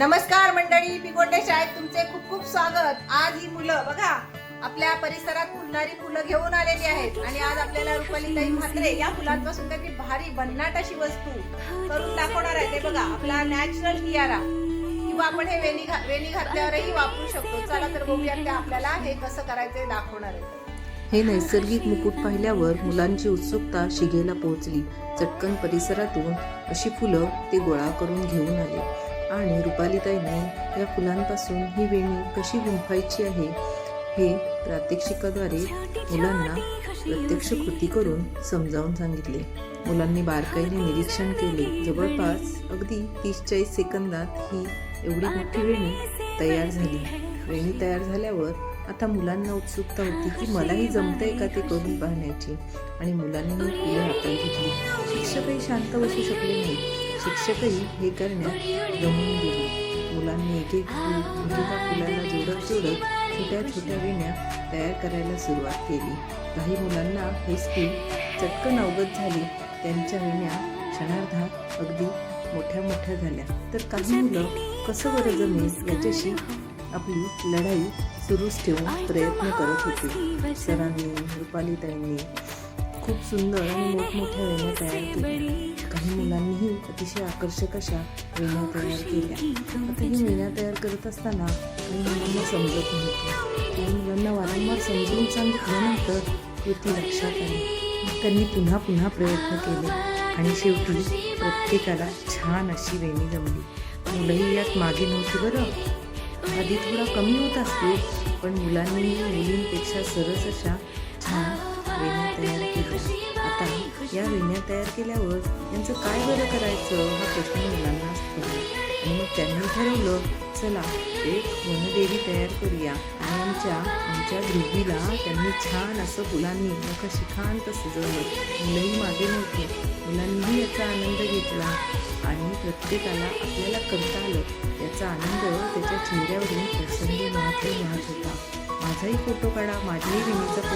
नमस्कार मंडळी पिकोटे शाळेत तुमचे खूप खूप स्वागत. आज ही मुलं बघा आपल्या परिसरात फुलणारी फुलं घेऊन आलेली आहेत. आणि आज आपल्याला रुपालीताई म्हात्रे या फुलांपासून काही भारी भन्नाट अशी वस्तू करून दाखवणार आहे. ते बघा आपला नॅचरल टियारा किंवा आपण हे वेणी घा- वेणी घातल्यावरही वापरू शकतो. चला तर बघूया ते आपल्याला हे कसं करायचं दाखवणार आहे. हे नैसर्गिक मुकुट पाहिल्यावर मुलांची उत्सुकता शिगेला पोहोचली. चटकन परिसरातून अशी फुलं ते गोळा करून घेऊन आले. आणि रुपालीताईने या फुलांपासून ही वेणी कशी गुंफायची आहे हे प्रात्यक्षिकाद्वारे मुलांना प्रत्यक्ष कृती करून समजावून सांगितले. मुलांनी बारकाईने निरीक्षण केले. जवळपास अगदी तीस चाळीस सेकंदात ही एवढी मोठी वेणी तयार झाली. वेणी तयार झाल्यावर आता मुलांना उत्सुकता होती की मलाही जमतंय का ते करून पाहण्याची. आणि मुलांनी ही फुले हातात घेतली. शिक्षकही शांत बसू शकले नाही शिक्षकही हे करण्यात जमून गेले मुलांनी एक एक फूल एकेका फुलाला जोडत जोडत छोट्या छोट्या वेण्या तयार करायला सुरुवात केली. काही मुलांना हे स्किल चटकन अवगत झाली. त्यांच्या वेण्या क्षणार्धात अगदी मोठ्या मोठ्या झाल्या. तर काही मुलं कसं बरं जमेल याच्याशी आपली लढाई सुरूच ठेवून प्रयत्न करत होते. सरांनी रुपालीताईंनी खूप सुंदर आणि मोठमोठ्या वेण्या तयार केल्या. काही मुलांनीही अतिशय आकर्षक अशा वेण्या तयार केल्या. आता ही वेण्या तयार करत असताना काही मुलांना समजत नव्हतं. काही मुलांना वारंवार समजून सांगितल्यानंतर कृती लक्षात आली. त्यांनी पुन्हा पुन्हा प्रयत्न केले आणि शेवटी प्रत्येकाला छान अशी वेणी जमली. मुलंही यात मागे नव्हती बरं. आधी थोडा कमी होत असतील पण मुलांनी मुलींपेक्षा सरस अशा छान वेण्या तयार आता या विण्या तयार केल्यावर यांचं काय बरं करायचं हा प्रश्न मुलांना असतो. आणि मग त्यांनी ठरवलं चला एक वनदेवी तयार करूया. आणि आमच्या आमच्या गृहीला त्यांनी छान असं फुलांनी नखं शिखांत सजवलं. मुलंही मागे नव्हते. मुलांनीही याचा आनंद घेतला. आणि प्रत्येकाला आपल्याला करता आलं. याचा आनंद त्याच्या चेहऱ्यावरून प्रसंगी महत्त्व मिळत होता. माझाही फोटो काढा माझ्याही विणीचा फोटो